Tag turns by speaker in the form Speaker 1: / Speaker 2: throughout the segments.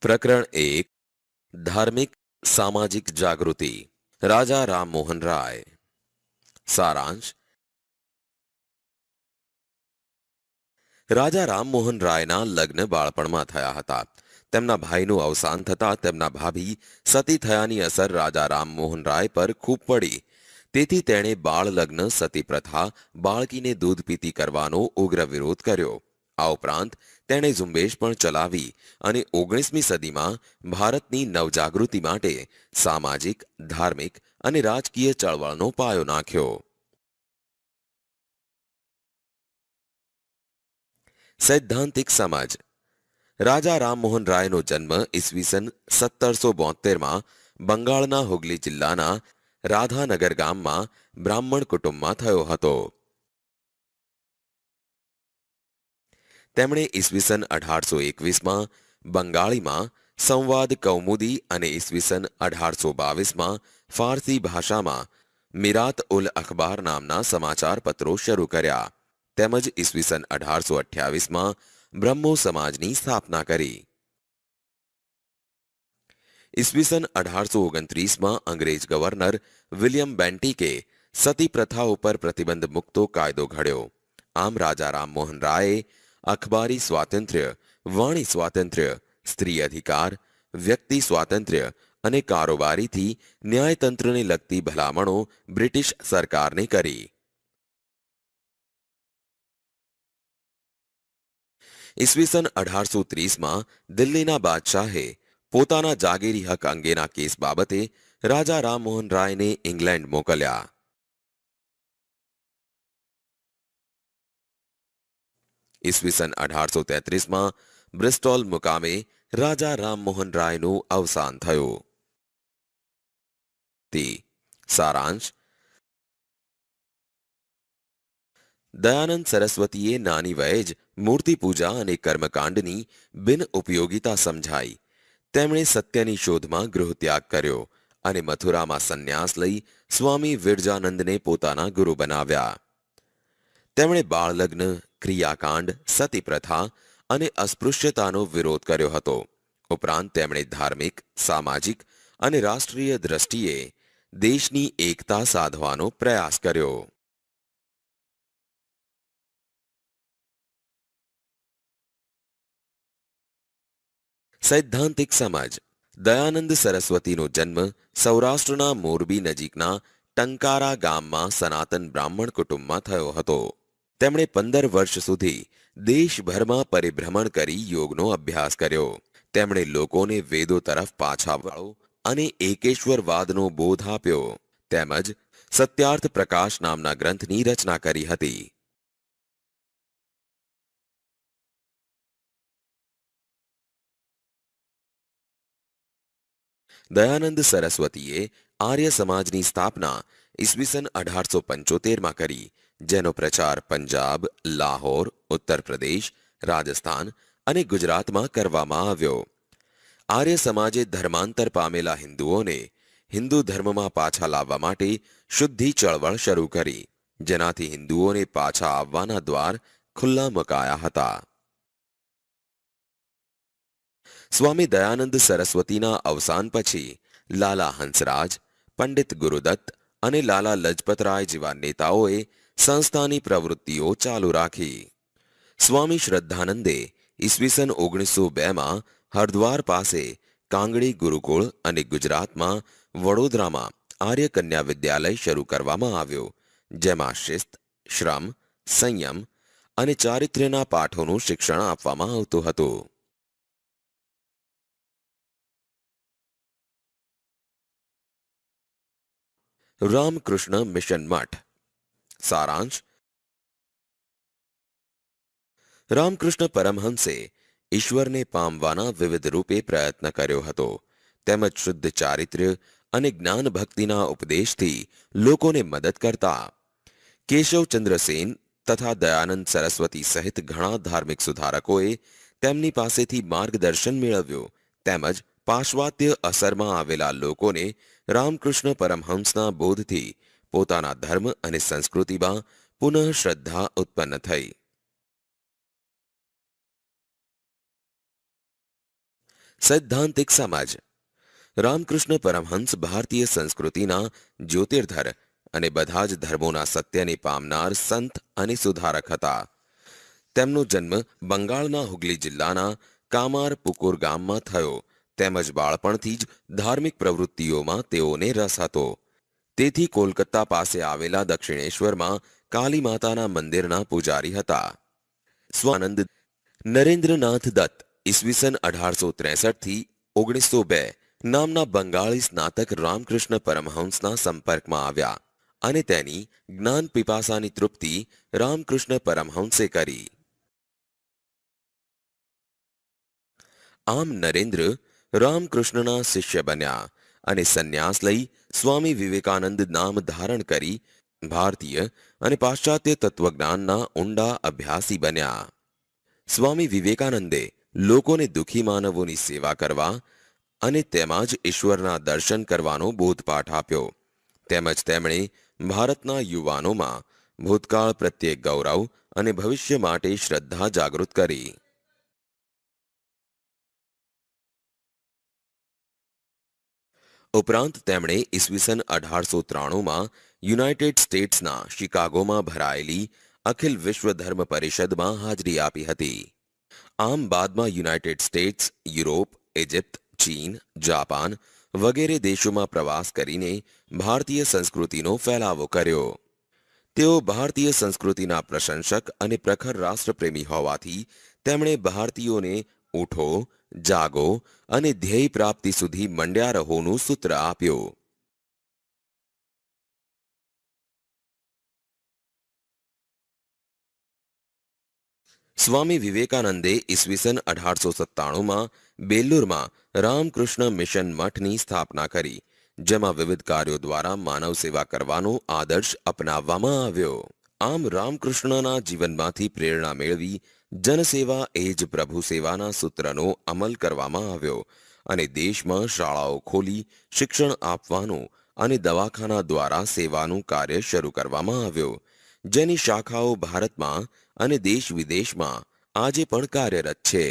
Speaker 1: પ્રકરણ એક, ધાર્મિક સામાજિક જાગૃતિ, રાજા રામમોહન રાય. સારાંશ. રાજા રામમોહન રાયના લગ્ન બાળપણમાં થયા હતા. તેમના ભાઈનું અવસાન થતાં તેમના ભાભી સતી થયાની અસર રાજા રામમોહન રાય પર ખૂબ પડી. તેથી તેણે બાળ લગ્ન સતી પ્રથા બાળકીને દૂધ પીતી કરવાનો ઉગ્ર વિરોધ કર્યો. આ ઉપરાંત તેણે ઝુંબેશ પણ ચલાવી અને ઓગણીસમી સદીમાં ભારતની નવજાગૃતિ માટે સામાજિક, ધાર્મિક અને રાજકીય ચળવળનો પાયો નાખ્યો. સૈદ્ધાંતિક સમજ. રાજા રામમોહન રાયનો જન્મ ઈસવીસન સત્તરસો બોતેરમાં બંગાળના હુગલી જિલ્લાના રાધાનગર ગામમાં બ્રાહ્મણ કુટુંબમાં થયો હતો. તેમણે ઈસવીસન અઢારસો એકવીસમાં બંગાળીમાં સંવાદ કૌમુદી અને ઈસવીસન અઢારસો બાવીસમાં ફારસી ભાષામાં મિરાત ઉલ અખબાર નામના સમાચાર શરૂ કર્યા. તેમજ ઈસવીસન અઢારસો અઠ્યાવીસમાં બ્રહ્મો સમાજની સ્થાપના કરી. ઈસવીસન અઢારસો ઓગણત્રીસમાં અંગ્રેજ ગવર્નર વિલિયમ બેન્ટિકે સતી પ્રથા ઉપર પ્રતિબંધ મૂકતો કાયદો ઘડ્યો. આમ રાજા રામમોહન રાયે અખબારી સ્વાતંત્ર્ય, વાણી સ્વાતંત્ર્ય, સ્ત્રી અધિકાર, વ્યક્તિ સ્વાતંત્ર્ય અને કારોબારીથી ન્યાયતંત્રને લગતી ભલામણો બ્રિટિશ સરકારને કરી. ઈસવીસન અઢારસો ત્રીસમાં દિલ્હીના બાદશાહે પોતાના જાગીરી હક અંગેના કેસ બાબતે રાજા રામમોહન રાયને ઇંગ્લેન્ડ મોકલ્યા. ઈસવીસન અઢારસો તેત્રીસમાં બ્રિસ્ટોલ મુકામે રાજા રામમોહન રાયનું અવસાન થયું. તે, સારાંશ. દયાનંદ સરસ્વતીએ નાની વયે જ મૂર્તિ પૂજા અને કર્મકાંડની બિન ઉપયોગિતા સમજાઈ. તેમણે સત્યની શોધમાં ગૃહત્યાગ કર્યો અને મથુરામાં સંન્યાસ લઈ સ્વામી વિરજાનંદને પોતાના ગુરુ બનાવ્યા. તેમણે બાળલગ્ન, ક્રિયાકાંડ સતી પ્રથા અને અસ્પૃશ્યતાનો વિરોધ કર્યો હતો. ઉપરાંત તેમણે ધાર્મિક, સામાજિક અને રાષ્ટ્રીય દ્રષ્ટિએ દેશની એકતા સાધવાનો પ્રયાસ કર્યો. સૈદ્ધાંતિક સમજ. દયાનંદ સરસ્વતીનો જન્મ સૌરાષ્ટ્રના મોરબી નજીકના ટંકારા ગામમાં સનાતન બ્રાહ્મણ કુટુંબમાં થયો હતો. તેમણે પંદર વર્ષ સુધી દેશભરમાં પરિભ્રમણ કરી યોગનો અભ્યાસ કર્યો. તેમણે લોકોને વેદો તરફ પાછા વાળો અને એકેશ્વરવાદનો બોધ આપ્યો. તેમજ સત્યાર્થ પ્રકાશ નામના ગ્રંથની રચના કરી હતી. દયાનંદ સરસ્વતીએ આર્ય સમાજની સ્થાપના ઈસવીસન અઢારસો પંચોતેરમાં કરી જેનો પ્રચાર પંજાબ, લાહોર, ઉત્તર પ્રદેશ, રાજસ્થાન અને ગુજરાતમાં કરવામાં આવ્યો. આર્ય સમાજે ધર્માંતર પામેલા હિન્દુઓને હિન્દુ ધર્મમાં પાછા લાવવા માટે શુદ્ધિ ચળવળ શરૂ કરી. જેનાથી હિન્દુઓને પાછા આવવાના દ્વાર ખુલ્લા મુકાયા હતા. સ્વામી દયાનંદ સરસ્વતીના અવસાન પછી લાલા હંસરાજ, પંડિત ગુરુદત્ત અને લાલા લજપતરાય જેવા નેતાઓએ સંસ્થાની પ્રવૃત્તિઓ ચાલુ રાખી. સ્વામી શ્રદ્ધાનંદે ઈસવીસન ઓગણીસો બેમાં હરદ્વાર પાસે કાંગડી ગુરુકુળ અને ગુજરાતમાં વડોદરામાં આર્ય કન્યા વિદ્યાલય શરૂ કરવામાં આવ્યો, જેમાં શિસ્ત, શ્રમ, સંયમ અને ચારિત્ર્યના પાઠોનું શિક્ષણ આપવામાં આવતું હતું. રામકૃષ્ણ મિશન મઠ સારાંશ રામકૃષ્ણ પરમહંસે ઈશ્વરને પામવાના વિવિધ રૂપે પ્રયત્ન કર્યો હતો તેમજ શુદ્ધ ચારિત્ર્ય અને જ્ઞાન ભક્તિના ઉપદેશથી લોકોને મદદ કરતા કેશવચંદ્ર સેન તથા દયાનંદ સરસ્વતી સહિત ઘણા ધાર્મિક સુધારકોએ તેમની પાસેથી માર્ગદર્શન મેળવ્યું તેમજ પાશ્વાત્ય અસરમાં આવેલા લોકોને રામકૃષ્ણ પરમહંસના બોધથી પોતાના ધર્મ અને સંસ્કૃતિમાં પુનઃ શ્રદ્ધા ઉત્પન્ન થઈ. સૈદ્ધાંતિક સમજ. રામકૃષ્ણ પરમહંસ ભારતીય સંસ્કૃતિના જ્યોતિર્ધર અને બધા જ ધર્મોના સત્યને પામનાર સંત અને સુધારક હતા. તેમનો જન્મ બંગાળના હુગલી જિલ્લાના કામાર પુકુર ગામમાં થયો. તેમજ બાળપણથી જ ધાર્મિક પ્રવૃત્તિઓમાં તેઓને રસ હતો. તેથી કોલકાતા પાસે આવેલા દક્ષિણેશ્વરમાં કાલી માતાના મંદિરના પૂજારી હતા. સ્વાનંદ નરેન્દ્રનાથ દત્ત ઈસવીસન અઢારસો ત્રેસઠથી ઓગણીસો બે નામના બંગાળી સ્નાતક રામકૃષ્ણ પરમહંસના સંપર્કમાં આવ્યા અને તેની જ્ઞાન પીપાસાની તૃપ્તિ રામકૃષ્ણ પરમહંસે કરી. આમ નરેન્દ્ર રામકૃષ્ણના શિષ્ય બન્યા અને સંન્યાસ લઈ સ્વામી વિવેકાનંદ નામ ધારણ કરી ભારતીય અને પાશ્ચાત્ય તત્વજ્ઞાનના ઊંડા અભ્યાસી બન્યા. સ્વામી વિવેકાનંદે લોકોને દુઃખી માનવોની સેવા કરવા અને તેમાં જ ઈશ્વરના દર્શન કરવાનો બોધપાઠ આપ્યો. તેમજ તેમણે ભારતના યુવાનોમાં ભૂતકાળ પ્રત્યે ગૌરવ અને ભવિષ્ય માટે શ્રદ્ધા જાગૃત કરી. ઉપરાંત તેમણે ઈસવીસન અઢારસો ત્રાણુંમાં યુનાઇટેડ સ્ટેટ્સના શિકાગોમાં ભરાયેલી અખિલ વિશ્વ ધર્મ પરિષદમાં હાજરી આપી હતી. આમ બાદમાં યુનાઇટેડ સ્ટેટ્સ, યુરોપ, ઇજિપ્ત, ચીન, જાપાન વગેરે દેશોમાં પ્રવાસ કરીને ભારતીય સંસ્કૃતિનો ફેલાવો કર્યો. તેઓ ભારતીય સંસ્કૃતિના પ્રશંસક અને પ્રખર રાષ્ટ્રપ્રેમી હોવાથી તેમણે ભારતીયોને ઉઠો જાગો અને ધ્યેય પ્રાપ્તિ સુધી મંડ્યા રહોનું સૂત્ર આપ્યું. સ્વામી વિવેકાનંદે ઈસવીસન અઢારસો સત્તાણુંમાં બેલ્લુરમાં રામકૃષ્ણ મિશન મઠની સ્થાપના કરી, જેમાં વિવિધ કાર્યો દ્વારા માનવ સેવા કરવાનો આદર્શ અપનાવવામાં આવ્યો. આમ રામકૃષ્ણના જીવનમાંથી પ્રેરણા મેળવી જનસેવા એ જ પ્રભુ સેવાના સૂત્રનો અમલ કરવામાં આવ્યો અને દેશમાં શાળાઓ ખોલી, શિક્ષણ આપવાનું અને દવાખાના દ્વારા સેવાનું કાર્ય શરૂ કરવામાં આવ્યું. જેની શાખાઓ ભારતમાં અને દેશ વિદેશમાં આજે પણ કાર્યરત છે.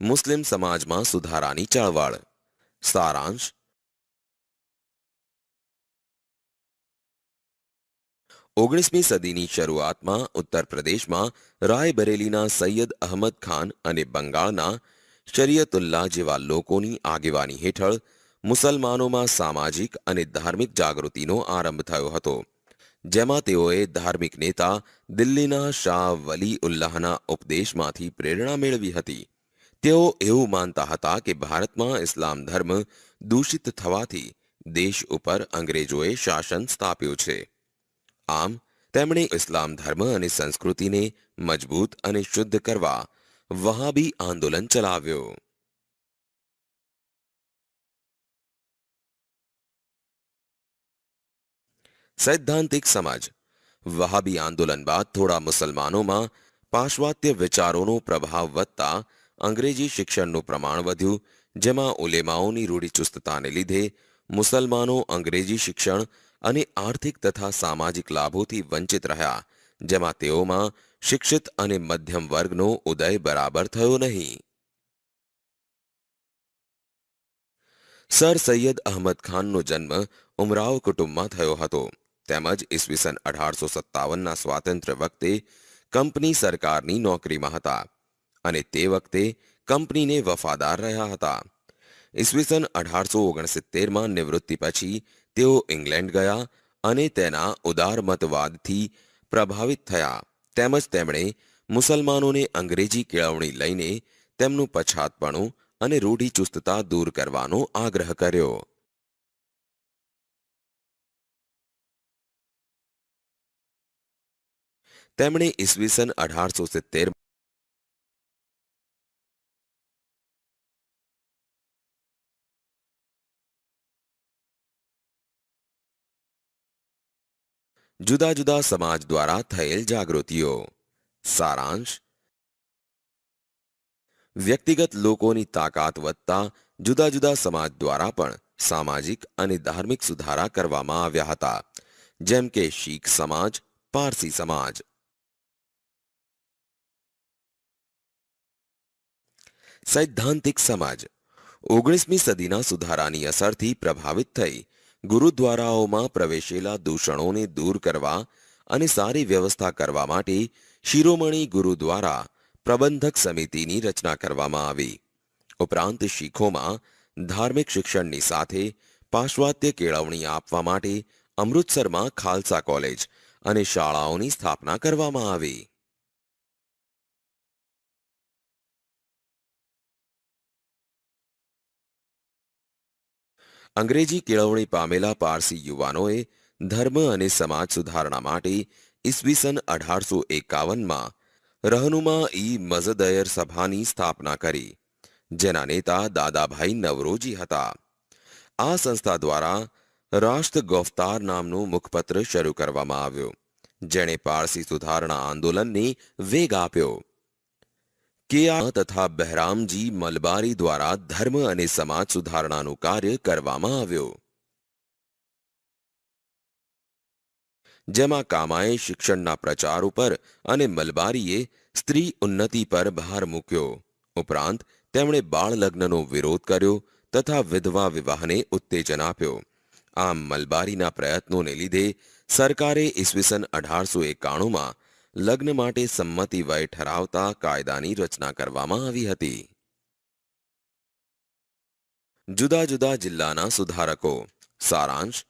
Speaker 1: મુસ્લિમ સમાજમાં સુધારાની ચળવળ સારાંશ ઓગણીસમી સદીની શરૂઆતમાં ઉત્તર પ્રદેશમાં રાયબરેલીના સૈયદ અહમદ ખાન અને બંગાળના શરિયતુલ્લાહ જેવા લોકોની આગેવાની હેઠળ મુસલમાનોમાં સામાજિક અને ધાર્મિક જાગૃતિનો આરંભ થયો હતો, જેમાં તેઓએ ધાર્મિક નેતા દિલ્હીના શાહ વલી ઉલ્લાહના ઉપદેશમાંથી પ્રેરણા મેળવી હતી. તેઓ એવું માનતા હતા કે ભારતમાં ઇસ્લામ ધર્મ દૂષિત થવાથી દેશ ઉપર અંગ્રેજોએ શાસન સ્થાપ્યું છે. આમ, તેમણે ઇસ્લામ ધર્મ અને સંસ્કૃતિને મજબૂત અને શુદ્ધ કરવા વહાબી આંદોલન ચલાવ્યો. સૈદ્ધાંતિક સમજ. વહાબી આંદોલન બાદ થોડા મુસલમાનોમાં પાશ્ચાત્ય વિચારોનો પ્રભાવ વધતા અંગ્રેજી શિક્ષણનું પ્રમાણ વધ્યું, જેમાં ઉલેમાઓની રૂઢિચુસ્તતાને લીધે મુસલમાનો અંગ્રેજી શિક્ષણ અને આર્થિક તથા સામાજિક લાભોથી વંચિત રહ્યા, જેમાં તેઓમાં શિક્ષિત અને મધ્યમ વર્ગનો ઉદય બરાબર થયો નહીં. સર સૈયદ અહમદ ખાનનો જન્મ ઉમરાવ કુટુંબમાં થયો હતો. તેમજ ઈસવીસન અઢારસો સત્તાવનના સ્વાતંત્ર્ય વખતે કંપની સરકારની નોકરીમાં હતા. અને તે વખતે કંપનીને વફાદાર રહ્યા હતા. ઈસવીસન અઢારસો ઓગણસિત્તેરમાં નિવૃત્તિ પછી તેઓ ઇંગ્લેન્ડ ગયા અને તેના ઉદારમતવાદથી પ્રભાવિત થયા. તેમજ તેમણે મુસલમાનોને અંગ્રેજી કેળવણી લઈને તેમનું પછાતપણું અને રૂઢિચુસ્તતા દૂર કરવાનો આગ્રહ કર્યો. તેમણે ઈસવીસન અઢારસો સિત્તેર જુદા જુદા સમાજ દ્વારા થયેલ જાગૃતિઓ. સારાંશ, વ્યક્તિગત લોકોની તાકાત વધતા જુદા જુદા સમાજ દ્વારા પણ સામાજિક અને ધાર્મિક સુધારા કરવામાં આવ્યા હતા. જેમ કે શીખ સમાજ, પારસી સમાજ. સૈદ્ધાંતિક સમાજ. ઓગણીસમી સદીના સુધારાની અસરથી પ્રભાવિત થઈ ગુરુદ્વારાઓમાં પ્રવેશેલા દૂષણોને દૂર કરવા અને સારી વ્યવસ્થા કરવા માટે શિરોમણી ગુરુદ્વારા પ્રબંધક સમિતિની રચના કરવામાં આવી. ઉપરાંત શીખોમાં ધાર્મિક શિક્ષણની સાથે પાશ્ચાત્ય કેળવણી આપવા માટે અમૃતસરમાં ખાલસા કોલેજ અને શાળાઓની સ્થાપના કરવામાં આવી. અંગ્રેજી કેળવણી પામેલા પારસી યુવાનોએ ધર્મ અને સમાજ સુધારણા માટે ઈસવીસન અઢારસો એકાવનમાં રહનુમા ઈ મઝદયર સભાની સ્થાપના કરી, જેના નેતા દાદાભાઈ નવરોજી હતા. આ સંસ્થા દ્વારા રાષ્ટ્ર ગોફતાર નામનું મુખપત્ર શરૂ કરવામાં આવ્યું, જેણે પારસી સુધારણા આંદોલનને વેગ આપ્યો. કેઆ તથા બહેરામજી મલબારી દ્વારા ધર્મ અને સમાજ સુધારણાનું કાર્ય કરવામાં આવ્યું. જેમાં કામાએ શિક્ષણના પ્રચાર ઉપર અને મલબારીએ સ્ત્રી ઉન્નતિ પર ભાર મૂક્યો. ઉપરાંત, તેમણે બાળ લગ્નનો વિરોધ કર્યો તથા વિધવા વિવાહને ઉત્તેજન આપ્યો. આમ મલબારીના પ્રયત્નોને લીધે સરકારે ઈસવીસન અઢારસો એકાણુંમાં લગ્ન માટે સંમતિ વય ઠરાવતા કાયદાની રચના કરવામાં આવી હતી. જુદા જુદા જિલ્લાના સુધારકો. સારાંશ.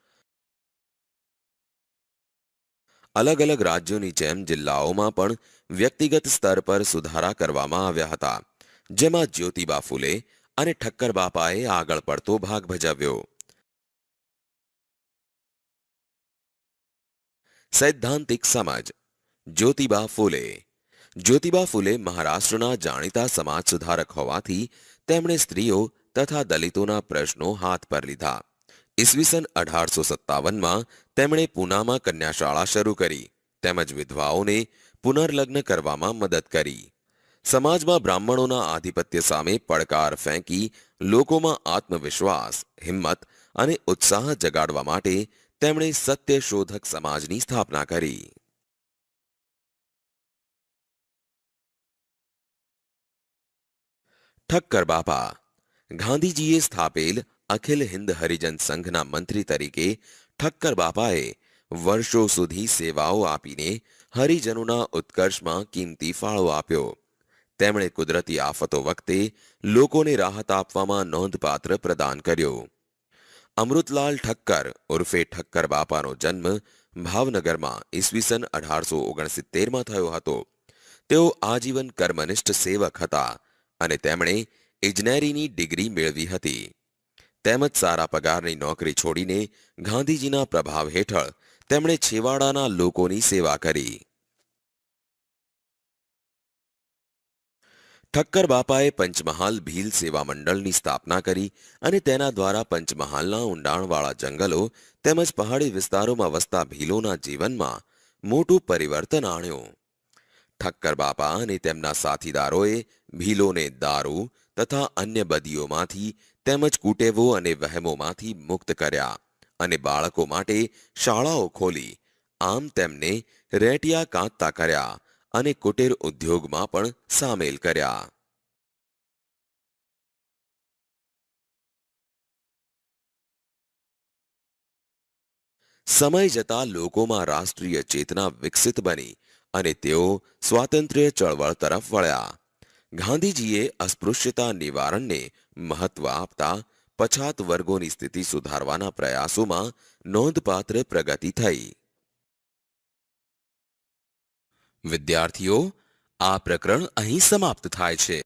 Speaker 1: અલગ અલગ રાજ્યોની જેમ જિલ્લાઓમાં પણ વ્યક્તિગત સ્તર પર સુધારા કરવામાં આવ્યા હતા. જેમાં જ્યોતિબા ફૂલે અને ઠક્કર બાપાએ આગળ પડતો ભાગ ભજવ્યો. સૈદ્ધાંતિક સમજ. જ્યોતિબા ફૂલે. જ્યોતિબા ફૂલે મહારાષ્ટ્રના જાણીતા સમાજ સુધારક હોવાથી તેમણે સ્ત્રીઓ તથા દલિતોના પ્રશ્નો હાથ પર લીધા. ઈસવીસન અઢારસો સત્તાવનમાં તેમણે પૂનામાં કન્યાશાળા શરૂ કરી. તેમજ વિધવાઓને પુનર્લગ્ન કરવામાં મદદ કરી. સમાજમાં બ્રાહ્મણોના આધિપત્ય સામે પડકાર ફેંકી લોકોમાં આત્મવિશ્વાસ, હિંમત અને ઉત્સાહ જગાડવા માટે તેમણે સત્યશોધક સમાજની સ્થાપના કરી. ઠક્કર બાપા. ગાંધીજીએ સ્થાપેલ અખિલ હિન્દ હરિજન સંઘના મંત્રી તરીકે ઠક્કર બાપાએ વર્ષો સુધી સેવાઓ આપીને હરિજનોના ઉત્કર્ષમાં કિંમતી ફાળો આપ્યો. તેમણે કુદરતી આફતો વખતે લોકોને રાહત આપવામાં નોંધપાત્ર પ્રદાન કર્યો. અમૃતલાલ ઠક્કર ઉર્ફે ઠક્કર બાપાનો જન્મ ભાવનગરમાં ઈસવીસન અઢારસો ઓગણસિત્તેરમાં થયો હતો. તેઓ આજીવન કર્મનિષ્ઠ સેવક હતા. અને તેમણે ઇજનેરીની ડિગ્રી મેળવી હતી. તેમજ સારા પગારની નોકરી છોડીને ગાંધીજીના પ્રભાવ હેઠળ તેમણે છેવાડાના લોકોની સેવા કરી. ઠક્કર બાપાએ પંચમહાલ ભીલ સેવા મંડળની સ્થાપના કરી અને તેના દ્વારા પંચમહાલના ઊંડાણવાળા જંગલો તેમજ પહાડી વિસ્તારોમાં વસતા ભીલોના જીવનમાં મોટું પરિવર્તન આણ્યું. ઠક્કર બાપા અને તેમના સાથીદારોએ ભીલોને દારૂ તથા અન્ય બદીઓમાંથી તેમજ કુટેવો અને વહેમોમાંથી મુક્ત કર્યા અને બાળકો માટે શાળાઓ ખોલી. આમ તેમને રેટિયા કાંતતા કર્યા અને કુટીર ઉદ્યોગમાં પણ સામેલ કર્યા. સમય જતા લોકોમાં રાષ્ટ્રીય ચેતના વિકસિત બની અને તેઓ સ્વાતંત્ર્ય ચળવળ તરફ વળ્યા. ગાંધીજીએ અસ્પૃશ્યતા નિવારણને મહત્વ આપતા પછાત વર્ગોની સ્થિતિ સુધારવાના પ્રયાસોમાં નોંધપાત્ર પ્રગતિ થઈ. વિદ્યાર્થીઓ, આ પ્રકરણ અહીં સમાપ્ત થાય છે.